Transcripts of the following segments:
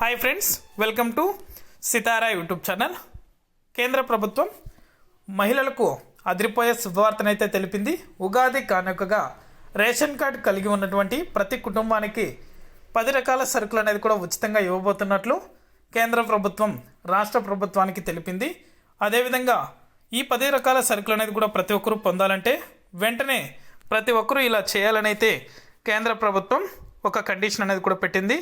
Hi friends welcome to Sitara YouTube channel కేంద్ర ప్రభుత్వం మహిళలకు అదిరిపోయే శుభవార్తనైతే తెలిపింది. ఉగాది కానుకగా రేషన్ కార్డు కలిగి ఉన్నటువంటి ప్రతి కుటుంబానికి పది రకాల సరుకులు అనేది కూడా ఉచితంగా ఇవ్వబోతున్నట్లు కేంద్ర ప్రభుత్వం రాష్ట్ర ప్రభుత్వానికి తెలిపింది. అదేవిధంగా ఈ పది రకాల సరుకులు అనేది కూడా ప్రతి ఒక్కరూ పొందాలంటే వెంటనే ప్రతి ఒక్కరూ ఇలా చేయాలనైతే కేంద్ర ప్రభుత్వం ఒక కండిషన్ అనేది కూడా పెట్టింది.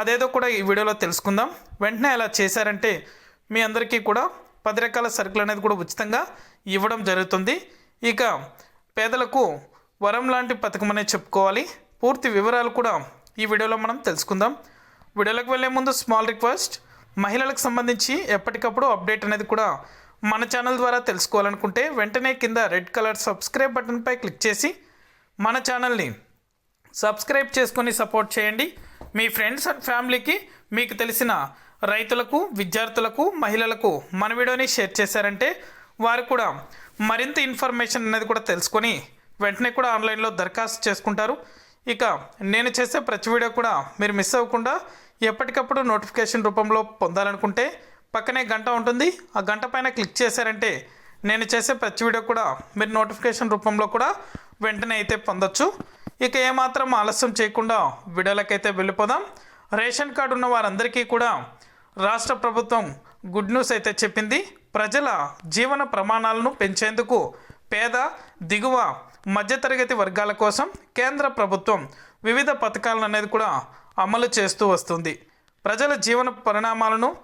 అదేదో కూడా ఈ వీడియోలో తెలుసుకుందాం. వెంటనే అలా చేశారంటే మీ అందరికీ కూడా పది రకాల సరుకులు అనేది కూడా ఉచితంగా ఇవ్వడం జరుగుతుంది. ఇక పేదలకు వరం లాంటి పథకం అనేది చెప్పుకోవాలి. పూర్తి వివరాలు కూడా ఈ వీడియోలో మనం తెలుసుకుందాం. వీడియోలోకి వెళ్ళే ముందు స్మాల్ రిక్వెస్ట్ మహిళలకు సంబంధించి ఎప్పటికప్పుడు అప్డేట్ అనేది కూడా మన ఛానల్ ద్వారా తెలుసుకోవాలనుకుంటే వెంటనే కింద రెడ్ కలర్ సబ్స్క్రైబ్ బటన్పై క్లిక్ చేసి మన ఛానల్ని సబ్స్క్రైబ్ చేసుకొని సపోర్ట్ చేయండి. మీ ఫ్రెండ్స్ అండ్ ఫ్యామిలీకి మీకు తెలిసిన రైతులకు విద్యార్థులకు మహిళలకు మన వీడియోని షేర్ చేశారంటే వారు కూడా మరింత ఇన్ఫర్మేషన్ అనేది కూడా తెలుసుకొని వెంటనే కూడా ఆన్లైన్లో దరఖాస్తు చేసుకుంటారు. ఇక నేను చేసే ప్రతి వీడియో కూడా మీరు మిస్ అవ్వకుండా ఎప్పటికప్పుడు నోటిఫికేషన్ రూపంలో పొందాలనుకుంటే పక్కనే గంట ఉంటుంది. ఆ గంట పైన క్లిక్ చేశారంటే నేను చేసే ప్రతి వీడియో కూడా మీరు నోటిఫికేషన్ రూపంలో కూడా వెంటనే అయితే పొందొచ్చు. ఇక ఏమాత్రం ఆలస్యం చేయకుండా వీడియోలకైతే వెళ్ళిపోదాం. రేషన్ కార్డు ఉన్న వారందరికీ కూడా రాష్ట్ర ప్రభుత్వం గుడ్ న్యూస్ అయితే చెప్పింది. ప్రజల జీవన ప్రమాణాలను పెంచేందుకు పేద దిగువ మధ్యతరగతి వర్గాల కోసం కేంద్ర ప్రభుత్వం వివిధ పథకాలను అనేది కూడా అమలు చేస్తూ వస్తుంది. ప్రజల జీవన పరిణామాలను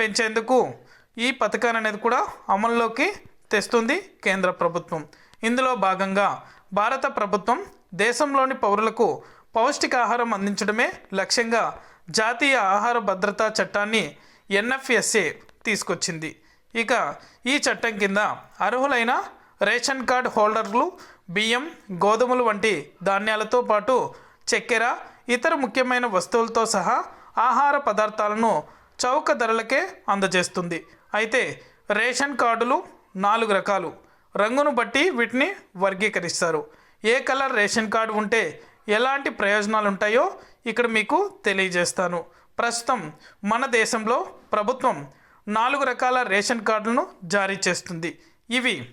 పెంచేందుకు ఈ పథకాన్ని అనేది కూడా అమల్లోకి తెస్తుంది కేంద్ర ప్రభుత్వం. ఇందులో భాగంగా భారత ప్రభుత్వం దేశంలోని పౌరులకు పౌష్టికాహారం అందించడమే లక్ష్యంగా జాతీయ ఆహార భద్రతా చట్టాన్ని ఎన్ఎఫ్ఎస్ఏ తీసుకొచ్చింది. ఇక ఈ చట్టం కింద అర్హులైన రేషన్ కార్డ్ హోల్డర్లు బియ్యం గోధుమలు వంటి ధాన్యాలతో పాటు చక్కెర ఇతర ముఖ్యమైన వస్తువులతో సహా ఆహార పదార్థాలను చౌక ధరలకే అందజేస్తుంది. అయితే రేషన్ కార్డులు నాలుగు రకాలు. రంగును బట్టి వీటిని వర్గీకరిస్తారు. ఏ కలర్ రేషన్ కార్డు ఉంటే ఎలాంటి ప్రయోజనాలు ఉంటాయో ఇక్కడ మీకు తెలియజేస్తాను. ప్రస్తుతం మన దేశంలో ప్రభుత్వం నాలుగు రకాల రేషన్ కార్డులను జారీ చేస్తుంది. ఇవి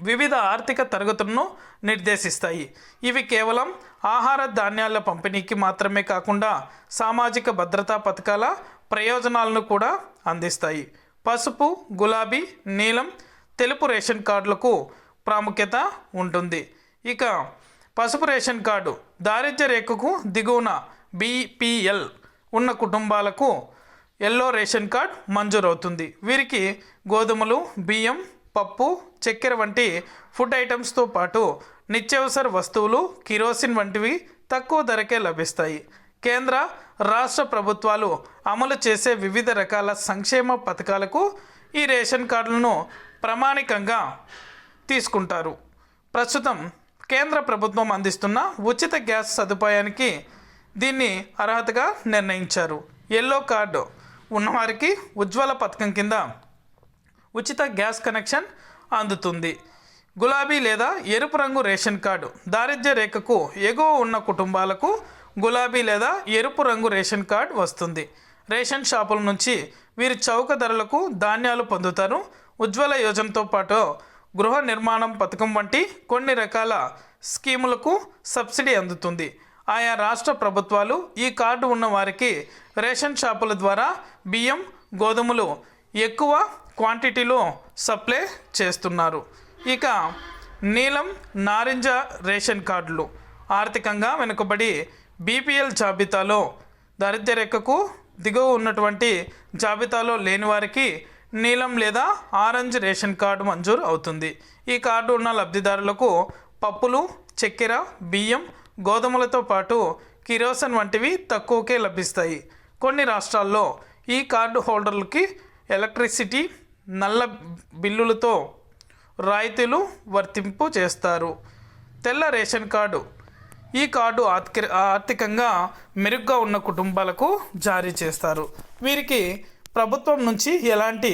వివిధ ఆర్థిక తరగతులను నిర్దేశిస్తాయి. ఇవి కేవలం ఆహార ధాన్యాల పంపిణీకి మాత్రమే కాకుండా సామాజిక భద్రతా పథకాల ప్రయోజనాలను కూడా అందిస్తాయి. పసుపు గులాబీ నీలం తెలుపు రేషన్ కార్డులకు ప్రాముఖ్యత ఉంటుంది. ఇక పసుపు రేషన్ కార్డు దారిద్ర్య రేఖకు దిగువన బీపీఎల్ ఉన్న కుటుంబాలకు ఎల్లో రేషన్ కార్డ్ మంజూరవుతుంది. వీరికి గోధుమలు బియ్యం పప్పు చక్కెర వంటి ఫుడ్ ఐటమ్స్తో పాటు నిత్యావసర వస్తువులు కిరోసిన్ వంటివి తక్కువ ధరకే లభిస్తాయి. కేంద్ర రాష్ట్ర ప్రభుత్వాలు అమలు చేసే వివిధ రకాల సంక్షేమ పథకాలకు ఈ రేషన్ కార్డులను ప్రామాణికంగా తీసుకుంటారు. ప్రస్తుతం కేంద్ర ప్రభుత్వం అందిస్తున్న ఉచిత గ్యాస్ సదుపాయానికి దీన్ని అర్హతగా నిర్ణయించారు. ఎల్లో కార్డు ఉన్నవారికి ఉజ్వల పథకం కింద ఉచిత గ్యాస్ కనెక్షన్ అందుతుంది. గులాబీ లేదా ఎరుపు రంగు రేషన్ కార్డు దారిద్ర్య రేఖకు ఎగువ ఉన్న కుటుంబాలకు గులాబీ లేదా ఎరుపు రంగు రేషన్ కార్డు వస్తుంది. రేషన్ షాపుల నుంచి వీరు చౌక ధరలకు ధాన్యాలు పొందుతారు. ఉజ్వల యోజనతో పాటు గృహ నిర్మాణం పథకం వంటి కొన్ని రకాల స్కీములకు సబ్సిడీ అందుతుంది. ఆయా రాష్ట్ర ప్రభుత్వాలు ఈ కార్డు ఉన్న వారికి రేషన్ షాపుల ద్వారా బియ్యం గోధుమలు ఎక్కువ క్వాంటిటీలో సప్లై చేస్తున్నారు. ఇక నీలం నారింజ రేషన్ కార్డులు ఆర్థికంగా వెనుకబడి బీపీఎల్ జాబితాలో దారిద్ర్య రేఖకు దిగువ ఉన్నటువంటి జాబితాలో లేని వారికి నీలం లేదా ఆరెంజ్ రేషన్ కార్డు మంజూరు అవుతుంది. ఈ కార్డు ఉన్న లబ్ధిదారులకు పప్పులు చక్కెర బియ్యం గోధుమలతో పాటు కిరోసన్ వంటివి తక్కువకే లభిస్తాయి. కొన్ని రాష్ట్రాల్లో ఈ కార్డు హోల్డర్లకి ఎలక్ట్రిసిటీ నల్ల బిల్లులతో రాయితీలు వర్తింపు చేస్తారు. తెల్ల రేషన్ కార్డు. ఈ కార్డు ఆర్థిక ఆర్థికంగా మెరుగ్గా ఉన్న కుటుంబాలకు జారీ చేస్తారు. వీరికి ప్రభుత్వం నుంచి ఎలాంటి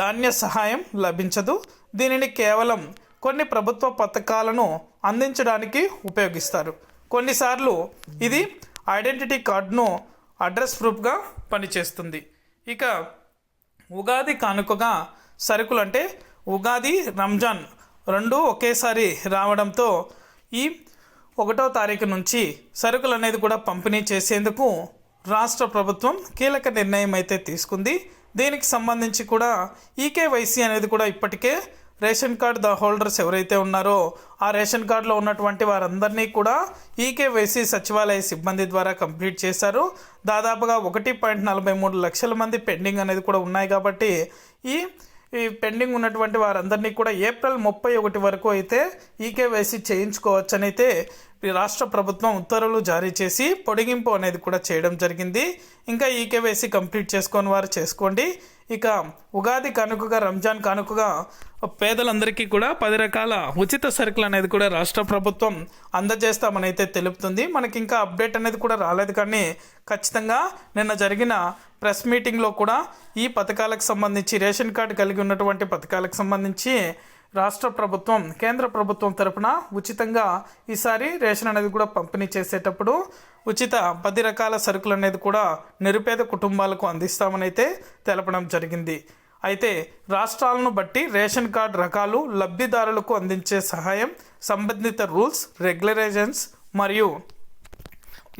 ధాన్య సహాయం లభించదు. దీనిని కేవలం కొన్ని ప్రభుత్వ పథకాలను అందించడానికి ఉపయోగిస్తారు. కొన్నిసార్లు ఇది ఐడెంటిటీ కార్డును అడ్రస్ ప్రూఫ్గా పనిచేస్తుంది. ఇక ఉగాది కానుకగా సరుకులు అంటే ఉగాది రంజాన్ రెండు ఒకేసారి రావడంతో ఈ ఒకటో తారీఖు నుంచి సరుకులు అనేది కూడా పంపిణీ చేసేందుకు రాష్ట్ర ప్రభుత్వం కీలక నిర్ణయం అయితే తీసుకుంది. దీనికి సంబంధించి కూడా ఈకేవైసీ అనేది కూడా ఇప్పటికే రేషన్ కార్డ్ ద హోల్డర్స్ ఎవరైతే ఉన్నారో ఆ రేషన్ కార్డులో ఉన్నటువంటి వారందరినీ కూడా ఈకేవైసీ సచివాలయ సిబ్బంది ద్వారా కంప్లీట్ చేశారు. దాదాపుగా ఒకటి పాయింట్ నలభై మూడు లక్షల మంది పెండింగ్ అనేది కూడా ఉన్నాయి కాబట్టి ఈ ఈ పెండింగ్ ఉన్నటువంటి వారందరినీ కూడా ఏప్రిల్ ముప్పై ఒకటి వరకు అయితే ఈకేవైసీ చేయించుకోవచ్చని అయితే రాష్ట్ర ప్రభుత్వం ఉత్తర్వులు జారీ చేసి పొడిగింపు అనేది కూడా చేయడం జరిగింది. ఇంకా ఈకేవైసీ కంప్లీట్ చేసుకొని వారు చేసుకోండి. ఇక ఉగాది కానుకగా రంజాన్ కానుకగా పేదలందరికీ కూడా పది రకాల ఉచిత సరుకులు అనేది కూడా రాష్ట్ర ప్రభుత్వం అందజేస్తామని అయితే తెలుపుతుంది. మనకి ఇంకా అప్డేట్ అనేది కూడా రాలేదు కానీ ఖచ్చితంగా నిన్న జరిగిన ప్రెస్ మీటింగ్లో కూడా ఈ పథకాలకు సంబంధించి రేషన్ కార్డు కలిగి ఉన్నటువంటి పథకాలకు సంబంధించి రాష్ట్ర ప్రభుత్వం కేంద్ర ప్రభుత్వం తరపున ఉచితంగా ఈసారి రేషన్ అనేది కూడా పంపిణీ చేసేటప్పుడు ఉచిత పది రకాల సరుకులు అనేది కూడా నిరుపేద కుటుంబాలకు అందిస్తామనైతే తెలపడం జరిగింది. అయితే రాష్ట్రాలను బట్టి రేషన్ కార్డు రకాలు లబ్ధిదారులకు అందించే సహాయం సంబంధిత రూల్స్ రెగ్యులరైజన్స్ మరియు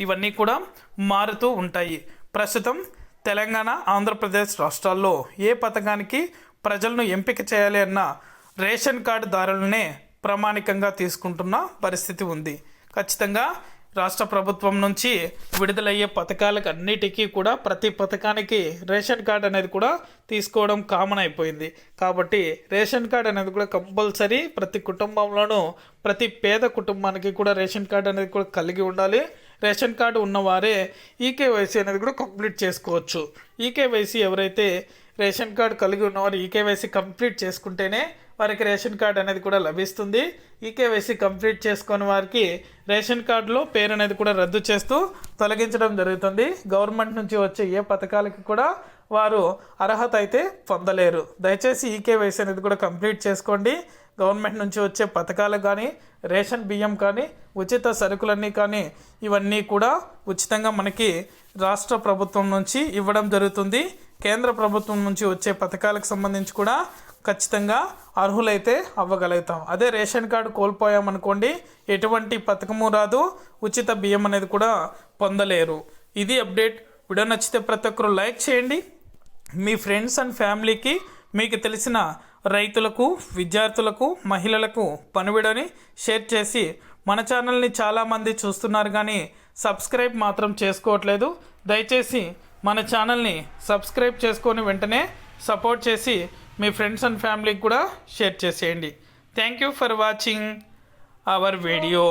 ఇవన్నీ కూడా మారుతూ ఉంటాయి. ప్రస్తుతం తెలంగాణ ఆంధ్రప్రదేశ్ రాష్ట్రాల్లో ఏ పథకానికి ప్రజలను ఎంపిక చేయాలి అన్న రేషన్ కార్డు దారులనే ప్రామాణికంగా తీసుకుంటున్న పరిస్థితి ఉంది. ఖచ్చితంగా రాష్ట్ర ప్రభుత్వం నుంచి విడుదలయ్యే పథకాలకు అన్నిటికీ కూడా ప్రతి పథకానికి రేషన్ కార్డు అనేది కూడా తీసుకోవడం కామన్ అయిపోయింది. కాబట్టి రేషన్ కార్డు అనేది కూడా కంపల్సరీ ప్రతి కుటుంబంలోనూ ప్రతి పేద కుటుంబానికి కూడా రేషన్ కార్డు అనేది కూడా కలిగి ఉండాలి. రేషన్ కార్డు ఉన్నవారే ఈకేవైసీ అనేది కూడా కంప్లీట్ చేసుకోవచ్చు. ఈకేవైసీ ఎవరైతే రేషన్ కార్డు కలిగి ఉన్నవారు ఈకేవైసీ కంప్లీట్ చేసుకుంటేనే వారికి రేషన్ కార్డు అనేది కూడా లభిస్తుంది. ఈకేవైసీ కంప్లీట్ చేసుకుని వారికి రేషన్ కార్డులో పేరు అనేది కూడా రద్దు చేస్తూ తొలగించడం జరుగుతుంది. గవర్నమెంట్ నుంచి వచ్చే ఏ పథకాలకి కూడా వారు అర్హత అయితే పొందలేరు. దయచేసి ఈకేవైసీ అనేది కూడా కంప్లీట్ చేసుకోండి. గవర్నమెంట్ నుంచి వచ్చే పథకాలు కానీ రేషన్ బియ్యం కానీ ఉచిత సరుకులన్నీ కానీ ఇవన్నీ కూడా ఉచితంగా మనకి రాష్ట్ర ప్రభుత్వం నుంచి ఇవ్వడం జరుగుతుంది. కేంద్ర ప్రభుత్వం నుంచి వచ్చే పథకాలకు సంబంధించి కూడా ఖచ్చితంగా అర్హులైతే అవ్వగలుగుతాం. అదే రేషన్ కార్డు కోల్పోయామనుకోండి ఎటువంటి పథకము రాదు ఉచిత బియ్యం అనేది కూడా పొందలేరు. ఇది అప్డేట్. వీడియో నచ్చితే ప్రతి ఒక్కరు లైక్ చేయండి. మీ ఫ్రెండ్స్ అండ్ ఫ్యామిలీకి మీకు తెలిసిన రైతులకు విద్యార్థులకు మహిళలకు పనివిడని షేర్ చేసి మన ఛానల్ని చాలామంది చూస్తున్నారు కానీ సబ్స్క్రైబ్ మాత్రం చేసుకోవట్లేదు. దయచేసి మన ఛానల్ని సబ్స్క్రైబ్ చేసుకొని వెంటనే సపోర్ట్ చేసి మీ ఫ్రెండ్స్ అండ్ ఫ్యామిలీకి కూడా షేర్ చేసేయండి. Thank you for watching our video